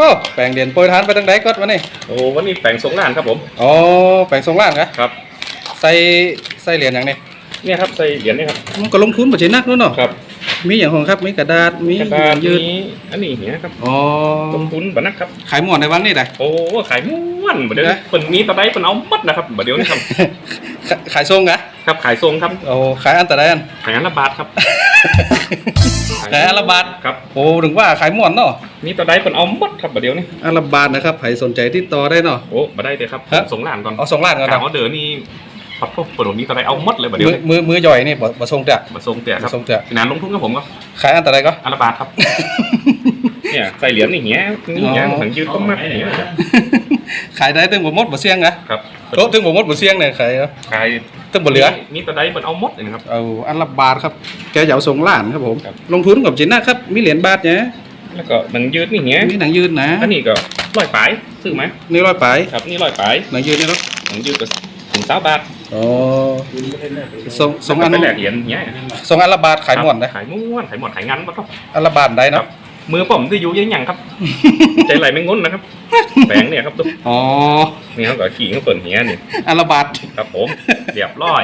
ก็แปลงเด่นโปรยทานไปทางใดก็วันนี้โอ้วันนี้แปลงสงล้านครับผมอ๋อแปลงทรงล่างกะครับ ใส่ใส่เหรียญอย่างนี้เนี่ยครับใส่เหรียญนี่ครับมันก็ลงทุนบ่ใช่นักเนู่นเนาะครับมีอย่างของครับมีกระดาษมีกระดาษยืดนี้อันนี้เหียครับอ๋อลงทุนบันักครับขายหมอนในวันนี้ได้โอ้ขายม้วนบัดเดี๋ยวนี้นะเปิ่นมีตะไดเปิ่นเอาหมัดนะครับบัดเดี๋ยวนี้ครับขายขายทรงกะครับขายทรงครับโอ้ขายอันแต่ใดอันขายอันละบาทครับ ขายอันละบาทครับโอ้ถึงว่าขายหมอนเนาะมีตะไดเปิ่นเอาหมัดครับบัดเดี๋ยวนี้อันละบาทนะครับใครสนใจติดต่อได้เนาะโอ้มาได้เลยครับฮะสงล้านก่อนเอาสองล้านก่อนกานะรออเดอร์นี่ปัดพวกเปิดมีตะไดเอาหมัดเลยบัดเดี๋ยวมือนี้มือมือย่อยนี่บ่บ่ทรงเตะมาทรงเตะครับมาทรงเตะงานลงทุนกับผมก็ขายอันแต่ใดก็อันละบาทครับเนี่ยใส่เหรียญนี่เหี้ยนี่เหี้ยอ๋อหนังยืดก็มากเหี้ยขายได้ตึงบ่หมดบ่เสี่ยงนะครับโตะตึงบ่หมดบ่เสี่ยงเนี่ยขายขาย ตึงบ่เหลือมีตะไดเปิ่นเอาหมัดเลยนะครับ เอาอันละบาทครับ แกอยากส่งล้านครับผม ครับ ลงทุนกับจินนะครับ มีเหรียญบาทเนี่ยแล้วก็หนังยืดนี่เหี้ยมีหนังยืนนะอันนี้ก็ร้อยปลายซื้อไหมนี่ร้อยปลายครับนี่ร้อยปลายหนังยืนนี่เนาะหนังยืดก็ถึงสามบาทอ๋อส่งส่งอันไปแลกเหรียญเงี้ยส่งอันละบาทขายหมดนะ ขายม้วนขายหมดขายงันปะครับอันละบาทได้เนาะมือผมที่อยู่ยังยังครับ ใจไหลไม่งุ้นนะครับ แปลงเนี่ยครับตุ๊กอ๋อ นี่เขาก็ขี่เขาเปิดเหี้ยนี่อันละบาทครับผมเรียบร้อย